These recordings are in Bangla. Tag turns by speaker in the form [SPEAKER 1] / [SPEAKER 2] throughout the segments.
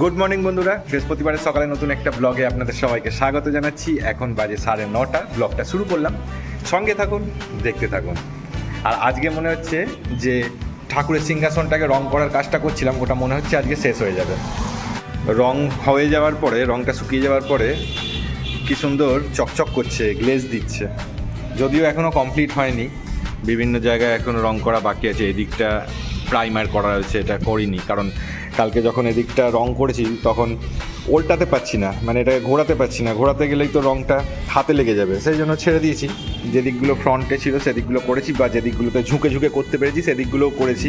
[SPEAKER 1] গুড মর্নিং বন্ধুরা। বৃহস্পতিবারের সকালে নতুন একটা ব্লগে আপনাদের সবাইকে স্বাগত জানাচ্ছি। এখন বাজে সাড়ে নটা। ব্লগটা শুরু করলাম। সঙ্গে থাকুন, দেখতে থাকুন। আর আজকে মনে হচ্ছে যে ঠাকুরের সিংহাসনটাকে রং করার কাজটা করছিলাম, ওটা মনে হচ্ছে আজকে শেষ হয়ে যাবে। রং হয়ে যাওয়ার পরে, রংটা শুকিয়ে যাওয়ার পরে কি সুন্দর চকচক করছে গ্লেজ দিচ্ছে। যদিও এখনও কমপ্লিট হয়নি। বিভিন্ন জায়গায় এখনও রং করা বাকি আছে। এদিকটা প্রাইমার করা হয়েছে, এটা করিনি। কারণ কালকে যখন এদিকটা রং করেছি, তখন ওল্টাতে পারছি না। মানে এটা ঘোরাতে পারছি না। ঘোরাতে গেলেই তো রংটা হাতে লেগে যাবে। সেই জন্য ছেড়ে দিয়েছি। যে দিকগুলো ফ্রন্টে ছিল সেদিকগুলো করেছি বা যে দিকগুলোতে ঝুঁকে ঝুঁকে করতে পেরেছি সেদিকগুলোও করেছি।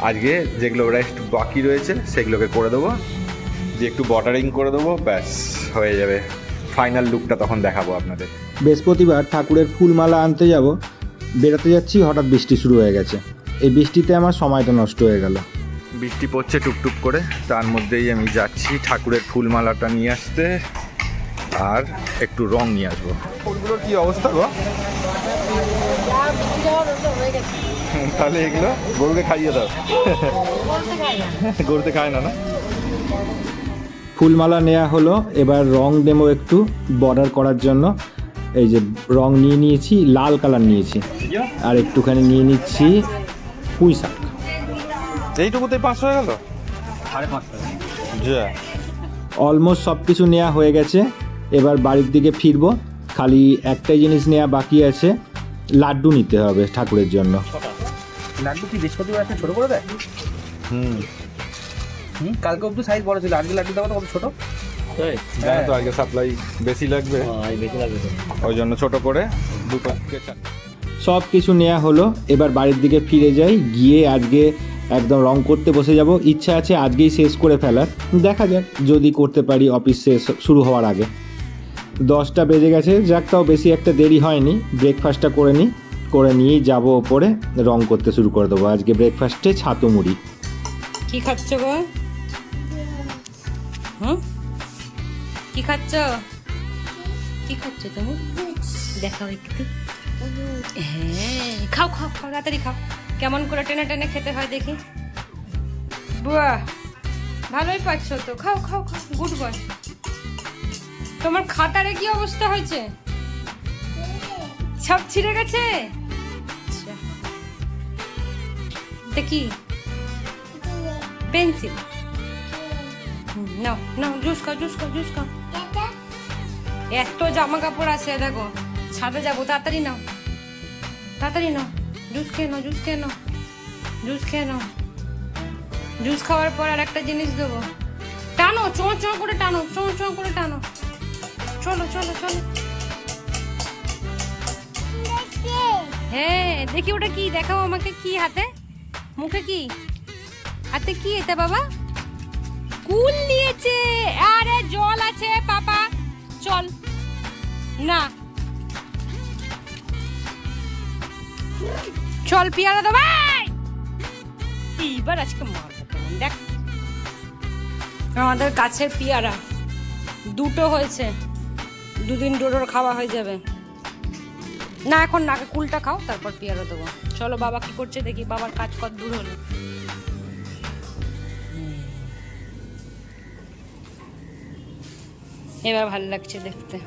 [SPEAKER 1] আজকে যেগুলো রেস্ট বাকি রয়েছে, সেগুলোকে করে দেবো। যে একটু বর্ডারিং করে দেবো, ব্যাস, হয়ে যাবে। ফাইনাল লুকটা তখন দেখাবো আপনাদের।
[SPEAKER 2] বৃহস্পতিবার ঠাকুরের ফুলমালা আনতে যাব। বেরোতে যাচ্ছি, হঠাৎ বৃষ্টি শুরু হয়ে গেছে। এই বৃষ্টিতে আমার সময়টা নষ্ট হয়ে গেল।
[SPEAKER 1] বৃষ্টি পড়ছে টুকটুক করে তার মধ্যেই আমি যাচ্ছি ঠাকুরের ফুলমালাটা নিয়ে আসতে আর একটু রং নিয়ে আসব। ফুলগুলোর কি অবস্থা গো? তাহলে এগুলো গরুকে খাইয়ে দাও। গরুতে খায় না না?
[SPEAKER 2] ফুলমালা নেওয়া হলো এবার রং দেবো একটু বর্ডার করার জন্য। এই যে রং নিয়ে নিয়েছি লাল কালার নিয়েছি। আর একটুখানি নিয়ে নিচ্ছি পুঁই শাক।
[SPEAKER 1] এইটুকুতে পাঁচশো হয়ে গেল?
[SPEAKER 3] সাড়ে পাঁচশো
[SPEAKER 1] যা
[SPEAKER 2] অলমোস্ট সব কিছু নেওয়া হয়ে গেছে। এবার বাড়ির দিকে ফিরবো। খালি একটাই জিনিস নেওয়া বাকি আছে লাড্ডু নিতে হবে ঠাকুরের জন্য।
[SPEAKER 3] লাড্ডু কি বৃহস্পতিবার একটা ছোট করে দেয়?
[SPEAKER 1] হুম।
[SPEAKER 3] হুম কালকে অব্দি সাইজ বড় ছিল আজকে লাড্ডু দেওয়া কত ছোট।
[SPEAKER 1] জানো তো আজকে সাপ্লাই বেশি লাগবে।
[SPEAKER 3] বেশি লাগবে
[SPEAKER 1] ওই জন্য ছোট করে দুটো
[SPEAKER 2] সব কিছু নেওয়া হলো। এবার বাড়ির দিকে ফিরে যাই। গিয়ে আজকে একদম রং করতে বসে যাব। ইচ্ছা আছে আজকেই শেষ করে ফেলার। দেখা যাক যদি করতে পারি অফিস শেষ শুরু হওয়ার আগে। দশটা বেজে গেছে, যাক তাও বেশি একটা দেরি হয়নি। ব্রেকফাস্টটা করে নিই করে নিয়েই যাব ওপরে। রং করতে শুরু করে দেবো। আজকে ব্রেকফাস্টে ছাতু মুড়ি।
[SPEAKER 4] কি খাচ্ছ গো? কি খাচ্ছ? কি খাচ্ছ তুমি? দেখাও একটু। হ্যাঁ খাও খাও খাও, তাড়াতাড়ি খাও। কেমন করে টেনে টেনে খেতে হয় দেখি। বাহ, ভালোই পাচ্ছ তো। খাও খাও খাও, গুড বয়। তোমার খাতারে কি অবস্থা হয়েছে? সব ছিঁড়ে গেছে? আচ্ছা। দেখি। পেন্সিল। নাও নাও, জুস খাও জুস খাও জুস খাও। এত জামা কাপড় আছে, দেখো। ছাদে যাব, তাড়াতাড়ি নাও। তাড়াতাড়ি নাও। জুস খেয়ে জুস খেয়ে নাও, জুস খেয়ে নাও। জুস খাওয়ার পর আর একটা জিনিস দেবো। টানো, চোঁ চোঁ করে টানো, চোঁ চোঁ করে টানো। চলো চলো চলো। হ্যাঁ দেখি ওটা কি? দেখাও আমাকে কি হাতে? মুখে কি? হাতে কি এটা বাবা? কুল নিয়েছে। আরে জল আছে, পাপা। চল। না। চল পিয়ারা দাও, ভাই! এইবার আজকে কেমন? দেখ। আমাদের কাছের পিয়ারা, দুটো হয়েছে। দুদিন ডোডোর খাওয়া হয়ে যাবে। না, এখন না কুলটা খাও, তারপর পিয়ারা দেবো। চলো, বাবা কি করছে দেখি, বাবার কাজ কত দূর হলো। এবার ভালো লাগছে দেখতে।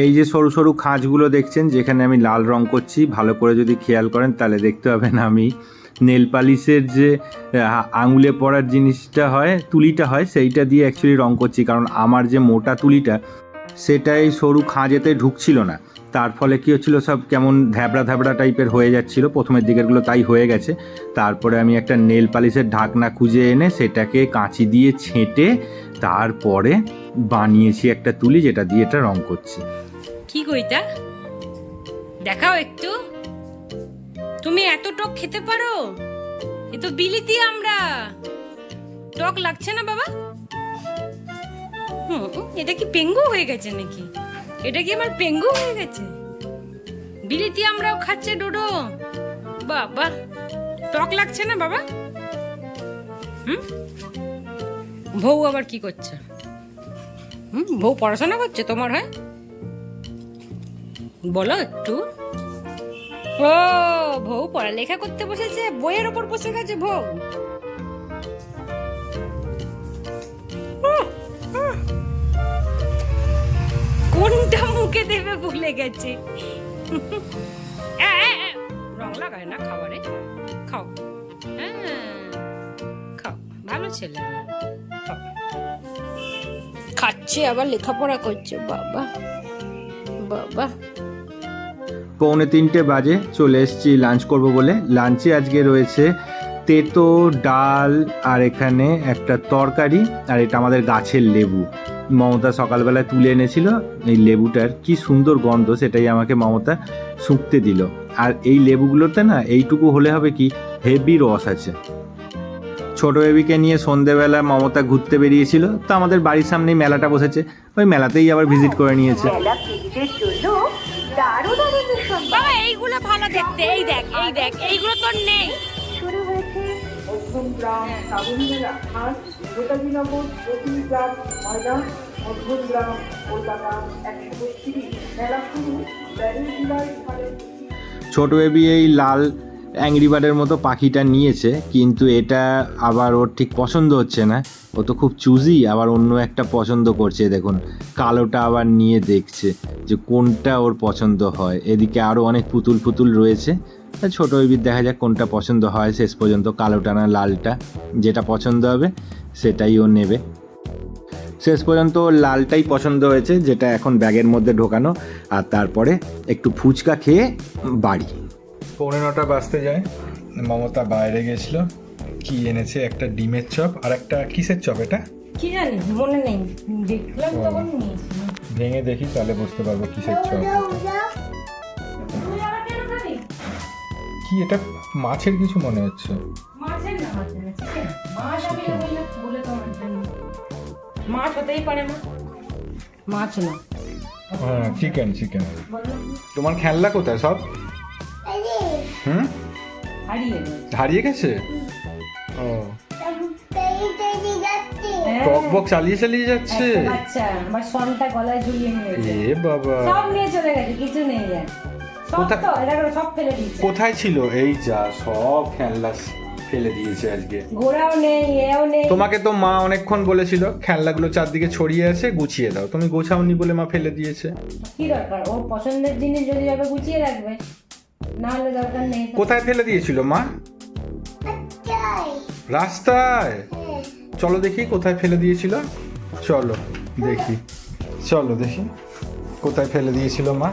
[SPEAKER 2] এই যে সরু সরু খাঁজগুলো দেখছেন, যেখানে আমি লাল রং করছি, ভালো করে যদি খেয়াল করেন, তাহলে দেখতে পাবেন আমি নেল পালিশের যে আঙুলে পড়ার জিনিসটা হয়, তুলিটা হয়, সেইটা দিয়ে অ্যাকচুয়ালি রং করছি। কারণ আমার যে মোটা তুলিটা, সেটাই সরু খাঁজেতে ঢুকছিল না। তার ফলে কী হচ্ছিল, সব কেমন ধ্যাবড়া ধ্যাবড়া টাইপের হয়ে যাচ্ছিল। প্রথমের দিকেরগুলো তাই হয়ে গেছে। তারপরে আমি একটা নেল পালিশের ঢাকনা খুঁজে এনে, সেটাকে কাঁচি দিয়ে ছেঁটে, তারপরে বানিয়েছি একটা তুলি যেটা দিয়ে এটা রং করছি।
[SPEAKER 4] কি কইতা দেখাও একটু। তুমি এত টক খেতে পারো? এ তো বিলিতি আমরা। টক লাগছে না বাবা? হুম, এটা কি পেঙ্গু হয়ে গেছে নাকি? এটা কি আমার পেঙ্গু হয়ে গেছে? বিলিতি আমরাও খাচ্ছে ডোডো। বাবা, টক লাগছে না বাবা? হুম? বউ আবার কি করছে? হুম বউ পড়াশোনা করছে তোমার হয়? বলো একটু। ও বউ পড়ালেখা করতে বসেছে বইয়ের ওপর বসে গেছে বউ। কোনটা মুখে দেবে ভুলে গেছে। এ, এ, রং লাগায় না খাবারে? খাও। হ্যাঁ খাও। ভালো ছেলে। খাও। খাচ্ছে, আবার লেখাপড়া করছে। বাবা বাবা।
[SPEAKER 2] পৌনে তিনটে বাজে, চলে এসেছি লাঞ্চ করব বলে। লাঞ্চে আজকে রয়েছে তেতো, ডাল, আর এখানে একটা তরকারি, আর এটা আমাদের গাছের লেবু। মমতা সকালবেলায় তুলে এনেছিল, এই লেবুটার কি সুন্দর গন্ধ, সেটাই আমাকে মমতা শুঁকতে দিল। আর এই লেবুগুলোতে না, এইটুকু হলে হবে কি হেভি রস আছে। ছোট বেবিকে নিয়ে সন্ধেবেলা মমতা ঘুরতে বেরিয়েছিল তো আমাদের বাড়ির সামনেই মেলাটা বসেছে। ওই মেলাতেই আবার ভিজিট করে নিয়েছে।
[SPEAKER 5] মেলা কিডসের জন্য দারুণ অনুষ্ঠান
[SPEAKER 4] বাবা এইগুলো ভালো দেখতে এই দেখ এই দেখ এইগুলো তোর নেই।
[SPEAKER 5] শুরু হয়েছে।
[SPEAKER 6] মধ্যমগ্রাম শ্রাবণী মেলা আজ নেতাজিনগর জ্যোতির্গ্রাম ময়দান মধ্যমগ্রাম কলকাতা একশো বত্রিশ। মেলা শুরু ব্যারিল জুলাই
[SPEAKER 2] ছোট বেবি এই লাল অ্যাংরি বার্ডের মতো পাখিটা নিয়েছে, কিন্তু এটা আবার ওর ঠিক পছন্দ হচ্ছে না। ও তো খুব চুজি, আবার অন্য একটা পছন্দ করছে, দেখুন। কালোটা আবার নিয়ে দেখছে যে কোনটা ওর পছন্দ হয়। এদিকে আরও অনেক পুতুল পুতুল রয়েছে। ছোটো বেবির দেখা যাক কোনটা পছন্দ হয়। শেষ পর্যন্ত কালোটা না লালটা যেটা পছন্দ হবে, সেটাই ও নেবে। শেষ পর্যন্ত লালটাই পছন্দ হয়েছে, যেটা এখন ব্যাগের মধ্যে ঢোকানো। আর তারপরে একটু ফুচকা খেয়ে বাড়ি।
[SPEAKER 1] পৌনে নটা বাজতে যায়। মমতা বাইরে গেছিল। কি এনেছে? একটা ডিমের চপ আর একটা কিসের চপ এটা?
[SPEAKER 4] কি জানি মনে নেই। দেখলাম তখন নিয়েছি
[SPEAKER 1] ভেঙে দেখি তাহলে বুঝতে পারব কিসের চপ। কি এটা? মাছের কিছু মনে হচ্ছে।
[SPEAKER 4] মাছের না মাছ আমি বলে মাছ হতেই পারে না মাছ না।
[SPEAKER 1] হ্যাঁ চিকেন চিকেন। তোমার খেলনা কোথায় সব? হুম?
[SPEAKER 4] হারিয়ে গেছে।
[SPEAKER 1] হারিয়ে গেছে? ও।
[SPEAKER 4] হ্যাঁ।
[SPEAKER 1] টক বক চালিয়ে চালিয়ে যাচ্ছে।
[SPEAKER 4] একটা আমার সনটা গলায় ঝুলিয়ে নিয়েছে
[SPEAKER 1] এ বাবা।
[SPEAKER 4] সব নিয়ে চলে গেছে কিছু নেই আর।
[SPEAKER 1] কোথায়- ছিল? এই যা সব খেলনা ফেলে দিয়েছে আজকে।
[SPEAKER 4] গোড়াও নেই এও নেই।
[SPEAKER 1] তোমাকে তো মা অনেকক্ষণ বলেছিল খেলনাগুলো চারদিকে ছড়িয়ে আছে গুছিয়ে দাও। তুমি গোছাওনি বলে মা ফেলে দিয়েছে।
[SPEAKER 4] কি দরকার? ওর পছন্দের জিনিস যদি যাবে গুছিয়ে রাখবে না হলে দরকার নেই
[SPEAKER 1] কোথায় ফেলে দিয়েছিল মা? রাস্তায়? চলো দেখি কোথায় ফেলে দিয়েছিল। চলো দেখি। চলো দেখি কোথায় ফেলে দিয়েছিল মা?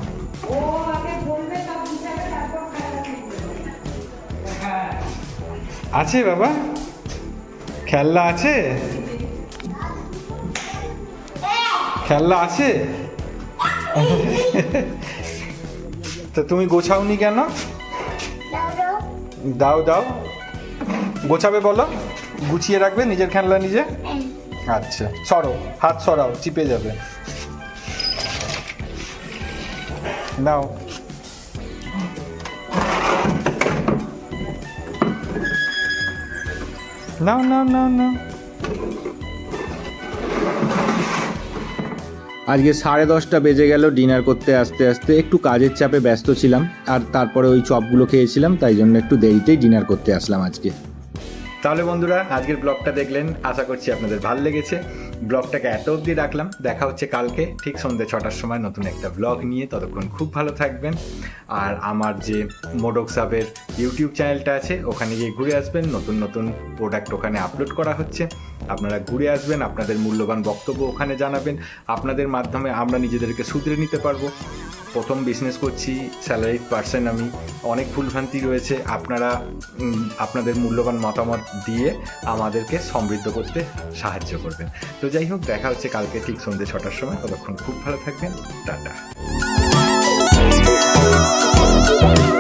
[SPEAKER 1] আছে বাবা? খেলনা আছে? খেলনা আছে? তো তুমি গোছাওনি কেন? দাও দাও। গোছাবে বলো? গুছিয়ে রাখবে নিজের খেলনা নিজে? আচ্ছা সরো হাত সরাও চিপে যাবে। নাও। নাও নাও নাও নাও।
[SPEAKER 2] আজকে সাড়ে দশটা বেজে গেল ডিনার করতে আসতে আসতে একটু কাজের চাপে ব্যস্ত ছিলাম আর তারপরে ওই চপগুলো খেয়েছিলাম, তাই জন্য একটু দেরিতেই ডিনার করতে আসলাম আজকে।
[SPEAKER 1] তাহলে বন্ধুরা, আজকের ব্লগটা দেখলেন, আশা করছি আপনাদের ভালো লেগেছে। ব্লগটাকে এত অবধি রাখলাম, দেখা হচ্ছে কালকে, ঠিক সন্ধ্যে ছটার সময় নতুন একটা ব্লগ নিয়ে, ততক্ষণ খুব ভালো থাকবেন। আর আমার যে মোডক সাবের ইউটিউব চ্যানেলটা আছে, ওখানে গিয়ে ঘুরে আসবেন, নতুন নতুন প্রোডাক্ট ওখানে আপলোড করা হচ্ছে। আপনারা ঘুরে আসবেন, আপনাদের মূল্যবান বক্তব্য ওখানে জানাবেন। আপনাদের মাধ্যমে আমরা নিজেদেরকে শুধরে নিতে পারব। প্রথম বিজনেস করছি স্যালারিড পার্সেন আমি। অনেক ভুলভ্রান্তি রয়েছে, আপনারা আপনাদের মূল্যবান মতামত দিয়ে আমাদেরকে সমৃদ্ধ করতে সাহায্য করবেন। তো যাই হোক, দেখা হচ্ছে কালকে ঠিক সন্ধ্যে ছটার সময়। ততক্ষণ খুব ভালো থাকবেন। টাটা।